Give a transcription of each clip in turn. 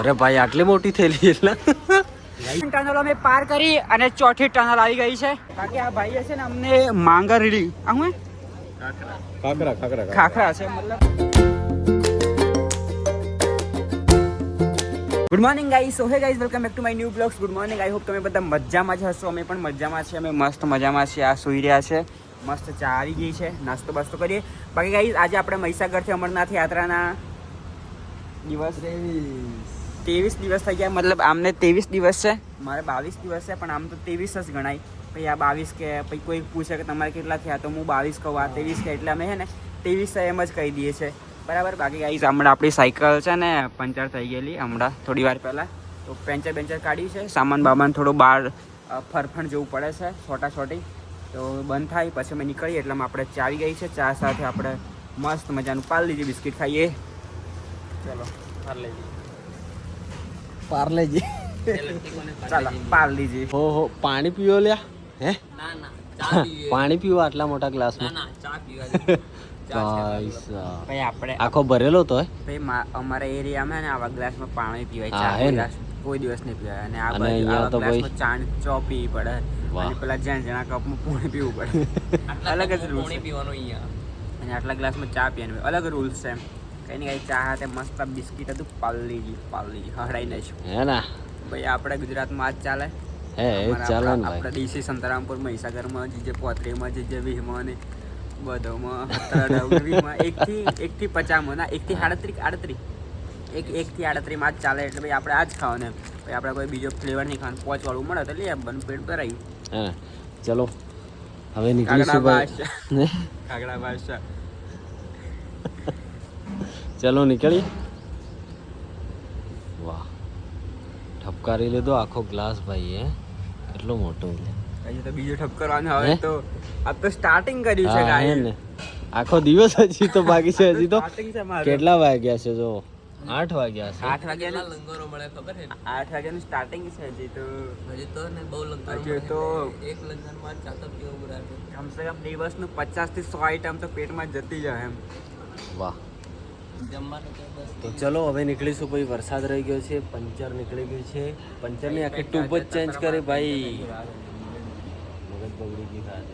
અરે ભાઈ આટલી મોટી થયેલી એટલે. ટનલ અમે પાર કરી અને ચોથી ટનલ આવી ગઈ છે. બાકી આ ભાઈ છે ને અમને માંગર રીડી. આ હું? ખાખરા ખાખરા ખાખરા. છે મતલબ. Good morning guys so hey guys welcome back to my new blogs good morning I hope તમે બધા મજામાં જ હશો. અમે પણ મજામાં છીએ. અમે મસ્ત મજામાં છીએ. આ સુઈ રહ્યા છે. મસ્ત ચા આવી ગઈ છે. નાસ્તો બાસ્તો કરીએ. બાકી ગાઈસ આજે આપણે મહીસાગરથી અમરનાથ યાત્રાના દિવસ. ત્રેવીસ દિવસ થઈ ગયા, મતલબ આમને ત્રેવીસ દિવસ છે. મારે બાવીસ દિવસ છે, પણ આમ તો ત્રેવીસ જ ગણાય. પછી આ બાવીસ કે, પછી કોઈ પૂછે કે તમારે કેટલા થયા, તો હું બાવીસ કહું, આ ત્રેવીસ કે, એટલે અમે છે ને ત્રેવીસ એમ જ કહી દઈએ છે બરાબર? બાકી ગાઈઝ હમણાં આપણી સાયકલ છે ને, પંચર થઈ ગયેલી, હમણાં થોડી વાર પહેલાં. તો પેન્ચર બેન્ચર કાઢ્યું છે. સામાન બામાન થોડો બહાર ફરફણ જેવું પડે છે, છોટા છોટી. તો બંધ થાય, પછી અમે નીકળીએ, એટલે આપણે ચા આવી ગઈ છે, ચા સાથે આપણે મસ્ત મજાનું પાલ લીધી, બિસ્કિટ ખાઈએ. ચલો પાર્લેજી ચાલો પાલ લીધી હો હો પાણી પીવો લ્યા? હે? પાણી પીવો આટલા મોટા ગ્લાસમાં ભાઈ આપણે આખો ભરેલો તો? અમારા એરિયામાં ને આવા ગ્લાસમાં પાણી પીવાય ગ્લાસ કોઈ દિવસ નહીં પીવાય. અને આ બાજુ અહીંયા ભાઈ- ચા ચો પીવી પડે. અને પેલા જ્યાં જણા કપમાં પાણી પીવું પડે. અલગ જ રૂલ્સ અને આટલા ગ્લાસમાં ચા પીવાનું. અલગ રૂલ્સ છે એમ. કઈ ને કઈ ચા હાથે મસ્ત બિસ્કિટ હતું પાલ્લીજી પાલ્લીજી હડાઈ નાખ્યું હે ના? ભાઈ આપણે ગુજરાતમાં આજ ચાલે. હે જ ચાલે ને આપણે ડીસી સંતરામપુર મહીસાગરમાં જે જે પોતરીમાં જે જે વીહમાં ને બધોમાં સત્તર વીહમાં એકથી એકથી પચાસમાં ના એકથી આડત્રીસ આડત્રીસ. એક એકથી આડત્રીસમાં જ ચાલે એટલે ભાઈ આપણે આ જ ખાવાનું એમ. ભાઈ આપણે કોઈ બીજો ફ્લેવર નહીં ખાવાનું. પોચવાળું મળે તો લઈએ બન પેટ ભરાયું. હે ચલો હવે નીકળીશું ભાઈ. કાગડા બાદશાહ. ચલો નીકળી વાહ. ઠપકારી લીધો આખો ગ્લાસ ભાઈ હે. કેટલો મોટો તો બીજો ઠપ આવે તો આ તો સ્ટાર્ટિંગ કર્યું છે ગાય. ને આખો દિવસ હજી તો બાકી છે હજી તો. કેટલા વાગ્યા છે જો આઠ વાગ્યા છે. આઠ વાગ્યાનું લંગરો મળે ખબર છે? આઠ વાગ્યાનું સ્ટાર્ટિંગ છે હજી તો. હજી તો ને બહુ લંગરો હજી તો એક લંગરમાં ચાતો પીવો બરાબર કમસે કમ દિવસનું પચાસથી સો આઈટમ તો પેટમાં જતી જાય એમ. વાહ. તો ચલો હવે નીકળીશું ભાઈ. વરસાદ રહી ગયો છે પંચર નીકળી ગયું છે. પંચરની આખી ટ્યુબ જ ચેન્જ કરી ભાઈ. મગજ બગડી ગઈ ખાતે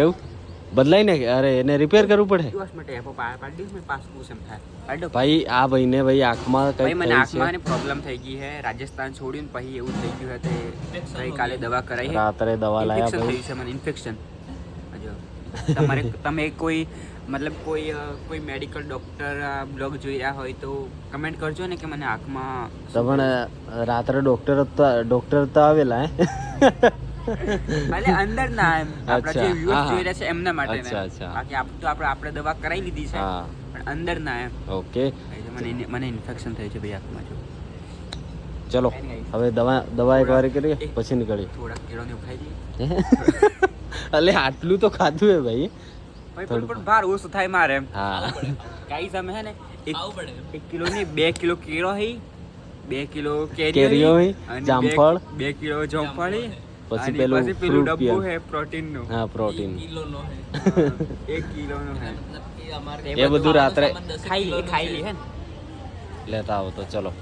એવું? બદલાઈ ને અરે એને રિપેર કરવું પડે? ભાઈ આ ભાઈને ભાઈ આંખમાં કઈ મને આંખમાં પ્રોબ્લેમ થઈ ગઈ છે. રાજસ્થાન છોડ્યું ને પછી એવું થઈ ગયું હતું ગઈકાલે દવા કરાઈ રાત્રે દવા લાયા ભાઈ. થયું છે મને ઇન્ફેક્શન તમારે તમે કોઈ મતલબ કોઈ કોઈ મેડિકલ ડોક્ટર બ્લોગ જોઈ રહ્યા હોય તો કમેન્ટ કરજો ને કે મને આંખમાં પણ રાત્રે ડોક્ટર તો ડોક્ટર તો આવેલા હે? ભલે અંદર ના એમ. આપણા જે અચ્છા, જોઈ રહ્યા છે એમના માટે અચ્છા, અચ્છા. બાકી આપ તો આપણે આપણે દવા કરાવી લીધી છે પણ અંદર ના એમ. ઓકે મને મને ઇન્ફેક્શન થયું છે ભાઈ આંખમાં જો. ચલો હવે દવા દવા એક વાર કરીએ પછી નીકળીએ. થોડા કેળો ને ઉખાઈ લઈએ અલે આટલું તો ખાધું હે ભાઈ. ભાઈ પણ પણ ભાર ઓછો થાય મારે. હા. ગાઈસ અમે હે ને એક એક કિલો ની બે કિલો કેળો હઈ બે કિલો કેરીઓ હઈ, જામફળ. બે- બે કિલો જામફળી પછી પેલું પછી પેલું ડબ્બુ હે પ્રોટીનનું હા પ્રોટીન. કિલોનો હે. એક કિલો નો હે એ બધું રાત્રે ખાઈ લે ખાઈ લે હે લેતા આવો તો ચલો.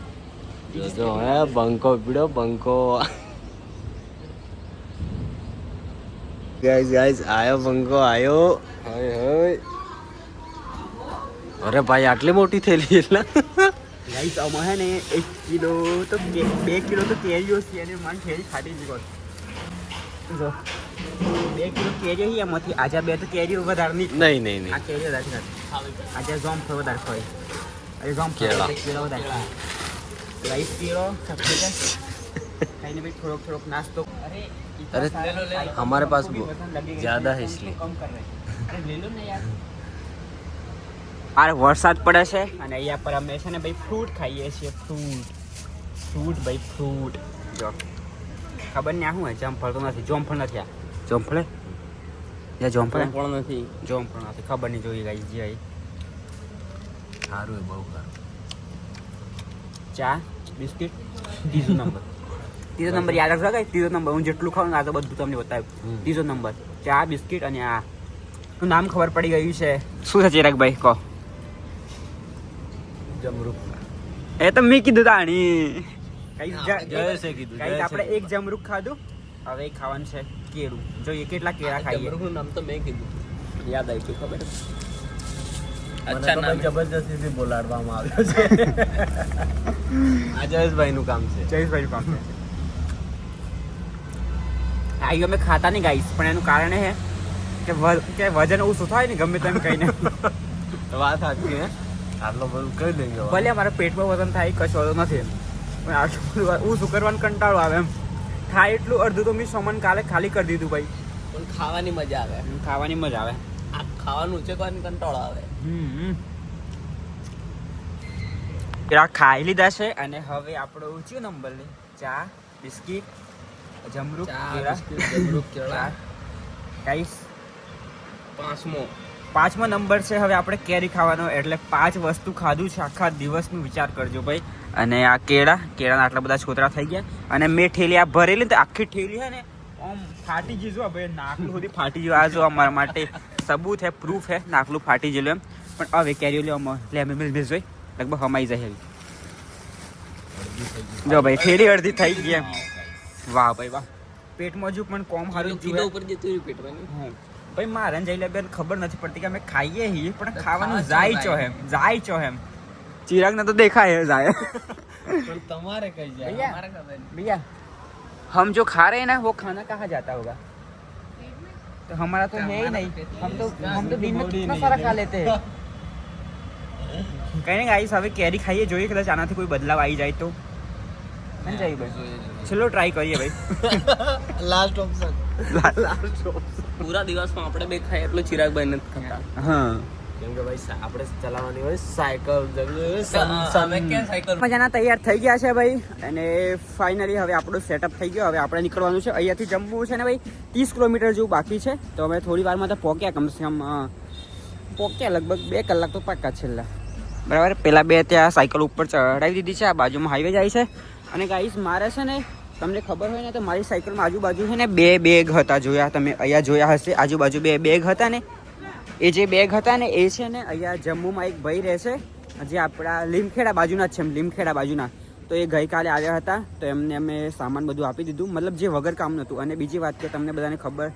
જો હે બંકો પીડો બંકો. ગાઈસ ગાઈઝ આયો પંખો આયો હાય હાય અરે ભાઈ આટલી મોટી થેલી એટલે? ગાઈઝ આમાં હે ને એક કિલો તો બે કિલો તો કેરીઓ છે અને મને થેલી ફાટી જ ગયો જો. બે કિલો કેરીઓ છે એમાંથી. આજે બે તો કેરીઓ વધારે નહીં નહીં નહીં નહીં. આ કેરીઓ વધારે નથી આજે ઝોમ ફળ વધારે ખોય. આજે જોમ કેળા. કેળા વધારે રાઈસ કેળો ખાઈ ભાઈ થોડોક થોડોક નાસ્તો. અરે अरे, सारा ले लो, ले लो। खाई- हमारे पास हमको भी वो पसंद लगेगा, ज्यादा है हमको इसलिए। कम कर रहे हैं। अरे ले लो ने यार આ વરસાદ પડે છે અને અહીંયા પર અમે છે ને ભાઈ ફ્રૂટ ખાઈએ છીએ ફ્રૂટ ફ્રૂટ ભાઈ ફ્રૂટ જો ખબર ને આ શું હોય જમફળ તો નથી જોમફળ નથી આ જોમફળ યા જોમફળ પણ નથી જોમફળ નથી ખબર નહીં જોઈ ગઈ જે સારું બહુ સારું ચા બિસ્કિટ ત્રીજો નંબર ત્રીજો નંબર યાદ રાખજો કઈ ત્રીજો નંબર હું જેટલું ખાઉં આ તો બધું તમને બતાવ્યું. ત્રીજો નંબર ચા બિસ્કિટ અને આ. નું નામ ખબર પડી ગયું છે. શું છે ચિરાગભાઈ? કહો. જમરૂખ એ તો મેં કીધું તાણી. કઈ જયેશે કીધું કઈ આપણે એક જમરૂખ ખાધું. હવે એક ખાવાનું છે કેળું. જોઈએ કેટલા કેળા ખાઈએ. જમરૂખનું નામ તો મેં કીધું. યાદ આવી ગયું ખબર અચ્છા અચ્છા નામ જબરજસ્તીથી બોલાડવામાં આવ્યો છે. આ જયેશભાઈ નું કામ છે. જયેશભાઈ કામ છે. આઈ અમે ખાતા નહીં ગાઈશ પણ એનું કારણ એ કે કે વજન ઓછું થાય ને ગમે તેમ કહીને. વાત સાચી હે? આટલો બધું કહી દઈએ. ભલે અમારા પેટમાં વજન થાય કશો વાંધો નથી. પણ આટલું બધું ઓછું કરવાનું કંટાળો આવે એમ. થાય એટલું અડધું તો મેં સામાન કાલે ખાલી કરી દીધું ભાઈ. પણ ખાવાની મજા આવે. ખાવાની મજા આવે. આ ખાવાનું ઉચકવાની કંટાળો આવે. હમ પેલા ખાઈ લીધા છે અને હવે આપણો ઊંચો નંબર ચા બિસ્કિટ જમરૂક કેળા. બિસ્કિટ, જમરૂક, કેળા. ગાઈસ પાંચમો. પાંચમો નંબર છે હવે આપણે કેરી ખાવાનો એટલે પાંચ વસ્તુ ખાધું છે. આખા દિવસનું વિચાર કરજો ભાઈ. અને આ કેળા કેળાના આટલા બધા છોતરા થઈ ગયા. અને મેં ઠેલી આ ભરેલી તો આખી ઠેલી છે ને આમ ફાટી જો ભાઈ નાકલું સુધી ફાટી ગયું. આ જો અમારા માટે સબૂત હે પ્રૂફ હે નાકલું ફાટી ગયેલું એમ. પણ હવે કેરીઓ લેવા અમે લે અમે મિલ જોઈ. લગભગ હમાઈ જાય જો ભાઈ ઠેલી અડધી થઈ ગઈ એમ. વાહ ભાઈ વાહ પેટમાં હજુ પણ કોમ હારું કિલો જુએ ઉપર જતું રહ્યું પેટમાં હમ. ભાઈ મારે જઈ બેન ખબર નથી પડતી કે અમે ખાઈએ છીએ પણ તો ખાવાનું ખાવા જાય છો છો એમ જાય છો એમ ચિરાગ ને તો દેખાય है જાય પણ તમારે કઈ જાય ભૈયા. અમારે ખબર નહીં. भैया हम जो खा रहे हैं ना वो खाना कहाँ जाता होगा तो हमारा तो है ही नहीं हम तो हम तो दिन में कितना सारा खा लेते हैं કઈ નહીં ગાઈસ હવે કેરી ખાઈએ જોઈએ કદાચ આનાથી કોઈ બદલાવ આવી જાય તો હે ભાઈ? છેલ્લો ટ્રાય કરીએ ભાઈ. લાસ્ટ ઓપ્શન પૂરા દિવસમાં આપણે બે ખાય એટલો ચિરાગભાઈ નથી ખાતા. હા. કેમ કે ભાઈ આપણે ચલાવવાની હોય સાયકલ મજાના તૈયાર થઈ ગયા છે ભાઈ. અને ફાઇનલી હવે આપણું સેટઅપ થઈ ગયો. હવે આપણે નીકળવાનું છે. અહીંયાથી જમવું છે ને ભાઈ ત્રીસ કિલોમીટર જેવું બાકી છે. તો અમે થોડી વારમાં તો પહોંચ્યા કમસે કમ પહોંચ્યા લગભગ બે કલાક તો પાક્કા છેલ્લા. બરાબર? પેલા બે ત્યાં સાયકલ ઉપર ચડાવી દીધી છે. આ બાજુમાં હાઈવે જાય છે. અને ગાઈસ મારે છે ને, તમને ખબર હોય ને તો મારી સાયકલમાં આજુબાજુ છે ને બે બેગ હતા જોયા, તમે અહીંયા જોયા હશે. આજુબાજુ બે બેગ હતા ને. એ જે બેગ હતા ને, એ છે ને અહીંયા જમ્મુમાં એક ભાઈ રહેશે. જે આપણા લીમખેડા બાજુના જ છે લીમખેડા બાજુના. તો એ ગઈકાલે આવ્યા હતા, તો એમને અમે સામાન બધું આપી દીધું. મતલબ જે વગર કામનું હતું અને બીજી વાત કે તમને બધાને ખબર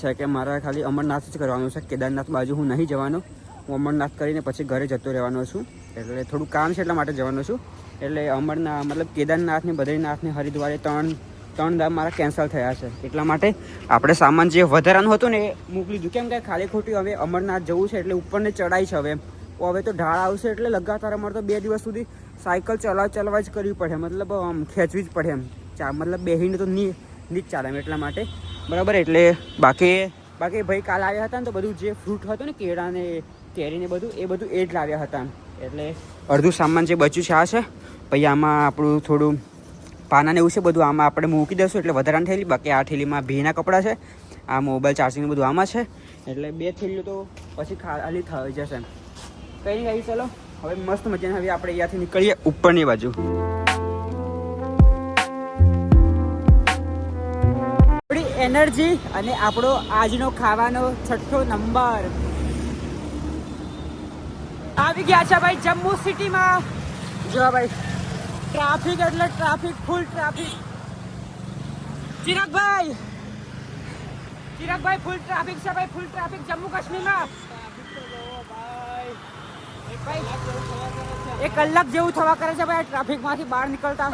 છે કે મારા ખાલી અમરનાથ જ કરવાનું છે. કેદારનાથ બાજુ હું નહીં જવાનો. હું અમરનાથ કરીને પછી ઘરે જતો રહેવાનો છું. એટલે થોડું કામ છે એટલા માટે જવાનો છું. એટલે અમરનાથ, મતલબ કેદારનાથ ને બદ્રીનાથ ને હરિદ્વારે ત્રણ ત્રણ દામ મારા કેન્સલ થયા છે. એટલા માટે આપણે સામાન જે વધારાનું હતું ને એ મોકલી દીધું. કેમ કે ખાલી ખોટી હવે અમરનાથ જવું છે એટલે ઉપરને ચડાઈ છે હવે. હવે તો ઢાળ આવશે એટલે લગાતાર અમારે તો બે દિવસ સુધી સાયકલ ચલાવ ચલાવવા જ કરવી પડે. મતલબ, આમ, ખેંચવી જ પડે એમ. ચા, મતલબ બેહીને તો નહીં જ ચાલે એમ. એટલા માટે બરાબર, એટલે બાકી બાકી ભાઈ કાલ આવ્યા હતા ને તો બધું જે ફ્રૂટ હતું ને કેળા ને કેરી ને બધું, એ બધું એ જ લાવ્યા હતા એટલે અડધું સામાન જે બચ્યું છે આ છે. પછી આમાં આપણું થોડું પાનાને એવું છે બધું, આમાં આપણે મૂકી દઈશું એટલે વધારાની થેલી, બાકી આ થેલીમાં ભીના કપડાં છે, આ મોબાઈલ ચાર્જિંગ બધું આમાં છે, એટલે બે થેલીઓ તો પછી ખાલી થઈ જશે. કંઈ નહીં ચાલો. હવે મસ્ત મજાને હવે આપણે અહીંયાથી નીકળીએ ઉપરની બાજુ. એનર્જી અને આપણો આજનો ખાવાનો છઠ્ઠો નંબર. આવી ગયા છે ભાઈ જમ્મુ સિટીમાં. જો ભાઈ ટ્રાફિક એટલે traffic full traffic. Chiragbhai! Chiragbhai full traffic છે ભાઈ ફૂલ ટ્રાફિક જમ્મુ કાશ્મીરમાં. એક કલાક જેવું થવા કરે છે ભાઈ, ટ્રાફિકમાંથી બહાર નીકળતા.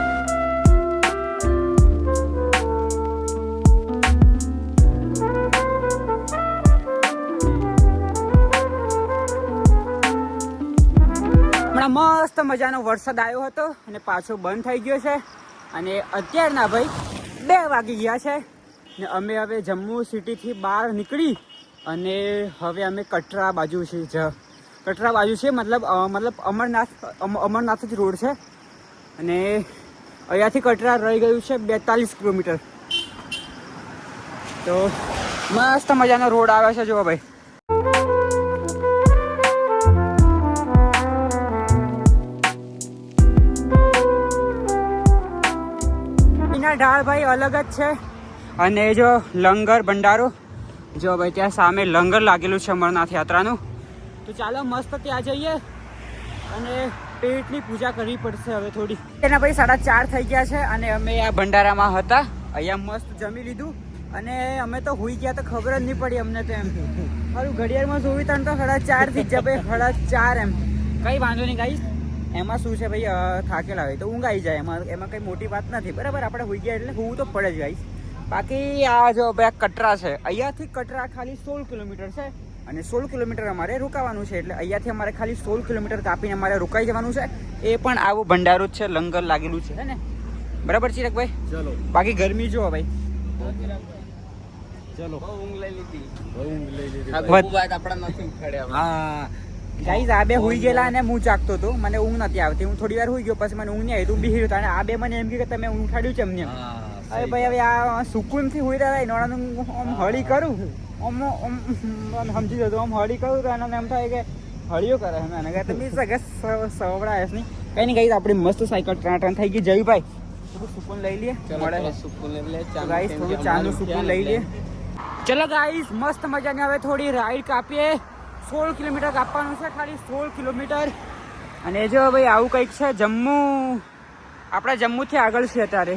હમણાં મસ્ત મજાનો વરસાદ આવ્યો હતો અને પાછો બંધ થઈ ગયો છે. અને અત્યારના ભાઈ બે વાગી ગયા છે ને અમે હવે જમ્મુ સિટીથી બહાર નીકળી અને હવે અમે કટરા બાજુ છે જ. કટરા બાજુ છે, મતલબ મતલબ અમરનાથ, અમ- અમરનાથ જ રોડ છે. અને અહીંયાથી કટરા રહી ગયું છે બેતાલીસ કિલોમીટર. તો મસ્ત મજાનો રોડ આવે છે, જુઓ ભાઈ. ઢાળ ભાઈ અલગ જ છે. અને જો લંગર ભંડારો, જો ભાઈ ત્યાં સામે લંગર લાગેલું છે અમરનાથ યાત્રાનું. તો ચાલો મસ્ત ત્યાં જઈએ અને પેટની પૂજા કરવી પડશે હવે થોડી. એના ભાઈ સાડા ચાર થઈ ગયા છે અને અમે આ ભંડારામાં હતા. અહીંયા મસ્ત જમી લીધું. અને અમે તો હોઈ ગયા તો ખબર જ નહીં પડી અમને તો એમ. મારું ઘડિયાળમાં જોવી તણ તો સાડા ચાર ગયા ભાઈ સાડા ચાર એમ. કઈ વાંધો નહીં ગાઈશ એમાં શું છે ભાઈ થાકેલા હોય તો ઊંઘ આવી જાય. એમાં એમાં કંઈ મોટી વાત નથી. બરાબર? આપણે હોઈ ગયા એટલે હું તો પડે જ ગાઈશ બાકી આ જો ભાઈ કટરા છે. અહીંયાથી કટરા ખાલી સોળ કિલોમીટર છે અને સોળ કિલોમીટર અમારે રોકાવાનું છે. એટલે અહીંયાથી અમારે ખાલી સોળ કિલોમીટર કાપીને અમારે રોકાઈ જવાનું છે. એ પણ આવું ભંડારું જ છે લંગર લાગેલું છે. ને? બરાબર ચિરકભાઈ ચલો. બાકી ગરમી જુઓ ભાઈ. ચલો. ઊંઘ લઈ લીધી. ઊંઘ લઈ લીધી ભાઈ. ભાઈ આપણા નથી હા. ગાઈઝ આ બે હુઈ ગયેલા અને હું જાગતો હતો. મને ઊંઘ નથી આવતી. હું થોડી વાર હુઈ ગયો પછી મને ઊંઘ નહીં આવી. તું બી રહ્યો અને આ બે મને એમ કે તમે ઊંઘ ઉઠાડ્યું છે એમને. અરે ભાઈ હવે આ સુકૂનથી હુઈ રહ્યા નોડાનું આમ હળી કરું? આમ આમ સમજી જતો આમ હળી કરું તો એને એમ થાય કે હળીઓ કરે છે એને તમે સગે સવડાય નહીં. કઈ નહીં કઈ આપણી મસ્ત સાયકલ ટ્રાન ટ્રાન થઈ ગઈ. જય ભાઈ. સુકૂન લઈ લઈએ. મળે. સુકૂન લઈ લે ચા ગાઈસ થોડું ચાનું સુકૂન લઈ લઈએ. ચલો ગાઈસ મસ્ત મજાની હવે થોડી રાઈડ કાપીએ. સોળ કિલોમીટર કાપવાનું છે ખાલી સોળ કિલોમીટર. અને જો ભાઈ આવું કંઈક છે જમ્મુ. આપણા જમ્મુથી આગળ છે અત્યારે.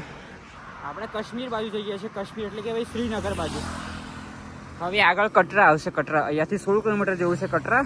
આપણે કાશ્મીર બાજુ જઈએ છીએ કાશ્મીર એટલે કે ભાઈ શ્રીનગર બાજુ. હવે આગળ કટરા આવશે કટરા. અહીંયાથી સોળ કિલોમીટર જેવું છે કટરા.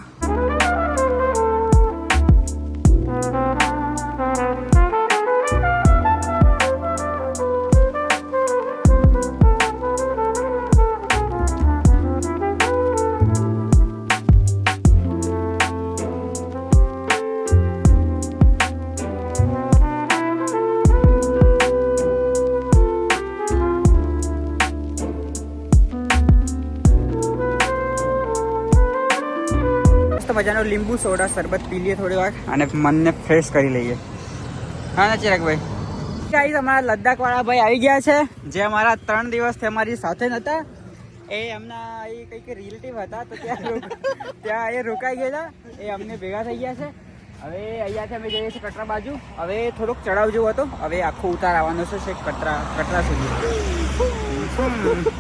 મજાનો લીંબુ સોડા શરબત પી લઈએ થોડી વાર અને મનને ફ્રેશ કરી લઈએ. હા ને ચિરાગભાઈ. ગાઈસ, અમારા લદ્દાખ વાળા ભાઈ આવી ગયા છે. જે અમારા ત્રણ દિવસથી અમારી સાથે નહોતા એ એમના એ કંઈક રિલેટિવ હતા, તો ત્યાં ત્યાં એ રોકાઈ ગયેલા એ અમને ભેગા થઈ ગયા છે. હવે અહીંયાથી અમે જઈએ છીએ કટરા બાજુ. હવે થોડોક ચડાવ જેવો હતો. હવે આખો ઉતાર આવવાનો છે કટરા કટરા સુધી.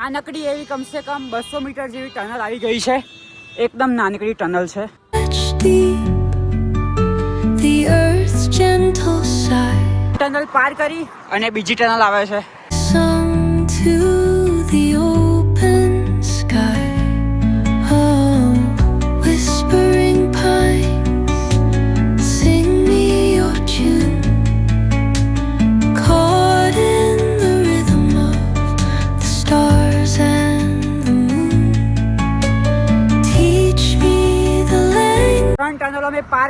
આ નકડી એવી કમસે કમ બસો મીટર જેવી ટનલ આવી ગઈ છે. એકદમ નાનકડી ટનલ છે. Touch deep the earth's gentle sigh tunnel પાર કરી અને બીજી ટનલ આવે છે sung to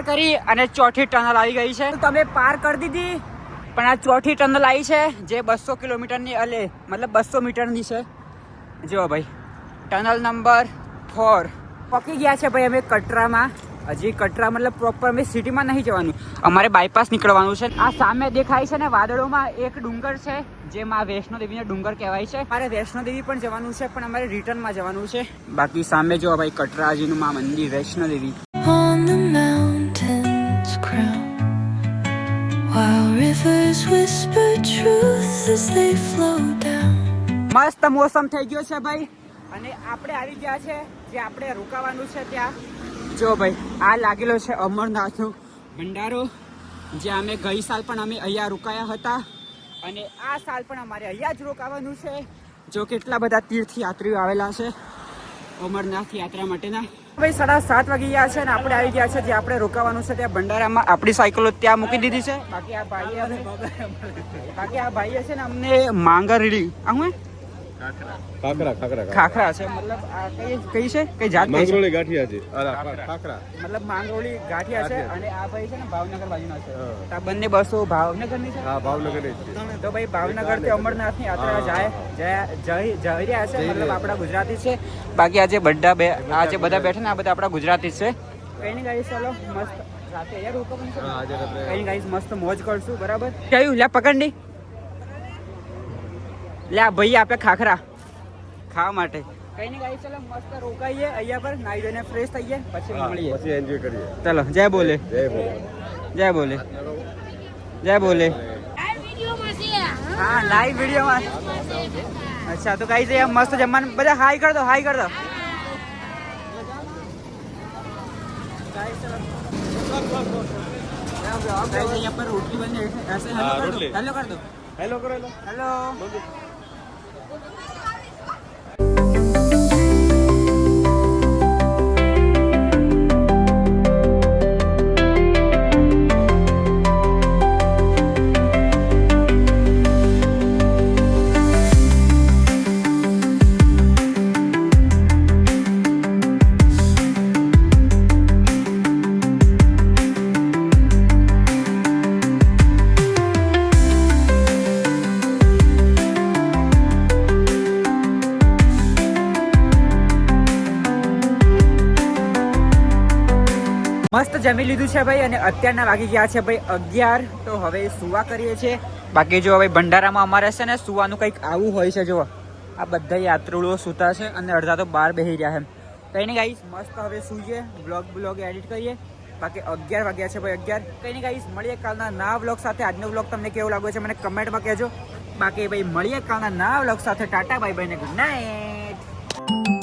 કરી અને ચોથી ટનલ આવી ગઈ છે. તમે પાર કરી દીધી? પણ આ ચોથી ટનલ આવી છે જે બસો કિલોમીટરની અલે મતલબ બસો મીટરની છે. જો ભાઈ ટનલ નંબર ફોર. પકી ગયા છે ભાઈ અમે કટરામાં. હજી કટરા મતલબ પ્રોપર અમે સિટીમાં નહીં જવાનું. અમારે બાયપાસ નીકળવાનું છે. આ સામે દેખાય છે ને વાદળોમાં એક ડુંગર છે જે માં વૈષ્ણો દેવીનો ડુંગર કહેવાય છે. મારે વૈષ્ણો દેવી પણ જવાનું છે પણ અમારે રિટર્નમાં જવાનું છે. બાકી સામે જો ભાઈ કટરાજીનું માં મંદિર Vaishno Devi as they flow down. મસ્ત મોસમ થઈ ગયો છે ભાઈ. અને આપણે આવી ગયા છે જે આપણે રોકાવાનું છે ત્યાં. જો ભાઈ આ લાગેલો છે અમરનાથનો ભંડારો જે અમે ગઈ સાલ પણ અમે અહીંયા રોકાયા હતા. અને આ સાલ પણ અમારે અહીંયા જ રોકાવાનું છે. જો કેટલા બધા તીર્થયાત્રીઓ આવેલા છે અમરનાથ યાત્રા માટેના. ભાઈ સાડા સાત વાગી ગયા છે અને આપણે આવી ગયા છે જે આપણે રોકાવાનું છે ત્યાં ભંડારામાં. આપણી સાયકલો ત્યાં મૂકી દીધી છે. બાકી આ ભાઈએ બાકી આ ભાઈએ છે ને અમને માંગા રીડી. હે? ખાખરા. ખાખરા ખાખરા છે મતલબ આ કઈ કઈ છે? કઈ જાત માંગરોળી ગાંઠિયા છે. ખાખરા. મતલબ માંગરોળી ગાંઠિયા છે અને આ ભાઈ છે ને ભાવનગર બાજુના છે. આ બંને બસો ભાવનગરની છે? હા ભાવનગર છે. તો ભાઈ ભાવનગરથી અમરનાથની યાત્રા જાય. જઈ જઈ રહ્યા છે મતલબ આપણા ગુજરાતી છે. બાકી આજે બધા બે આજે બધા બેઠા ને આ બધા આપણા ગુજરાતી જ છે. કઈ નહીં ગાઈ ચાલો મસ્ત રાતે. કઈ ગાઈસ મસ્ત મોજ કરશું બરાબર? કયું લે. પકડની લે આ ભાઈ આપે ખાખરા ખાવા માટે કઈ નહીં ગાઈસ ચાલો મસ્ત રોકાઈએ અહીંયા પર નાઈ ધોઈને ફ્રેશ થઈએ પછી હા, મળીએ પછી એન્જોય કરીએ ચલો જય બોલે જય ભગવાન જય બોલે જય બોલે હા લાઈવ વિડીયોમાં અચ્છા તો કઈ છે મસ્ત જમવાનું બધા હાઈ કર દો હાઈ કર દો गाइस यहाँ पर रोटली बन रही है ऐसे हेलो हाँ, कर दो रोटली। हेलो कर दो હેલો કરો હેલો हेलो જમી લીધું છે ભાઈ અને અત્યારના વાગી ગયા છે ભાઈ અગિયાર. તો હવે સુવા કરીએ છીએ. બાકી જો હવે ભંડારામાં અમારે છે ને સુવાનું કંઈક આવું હોય છે, જો. આ બધા યાત્રુઓ સૂતા છે અને અડધા તો બહાર બેસી રહ્યા છે. કંઈ નહીં ગાઈશ મસ્ત હવે સૂઈએ. બ્લોગ બ્લોગ એડિટ કરીએ. બાકી અગિયાર વાગ્યા છે ભાઈ અગિયાર. કંઈ નહીં ગાઈશ મળીએ કાલના ના બ્લોગ સાથે. આજનો બ્લોગ તમને કેવો લાગ્યો છે મને કમેન્ટમાં કહેજો. બાકી ભાઈ મળીએ કાલના ના બ્લોગ સાથે. ટાટા બાય બાય ને ગુડ નાઇટ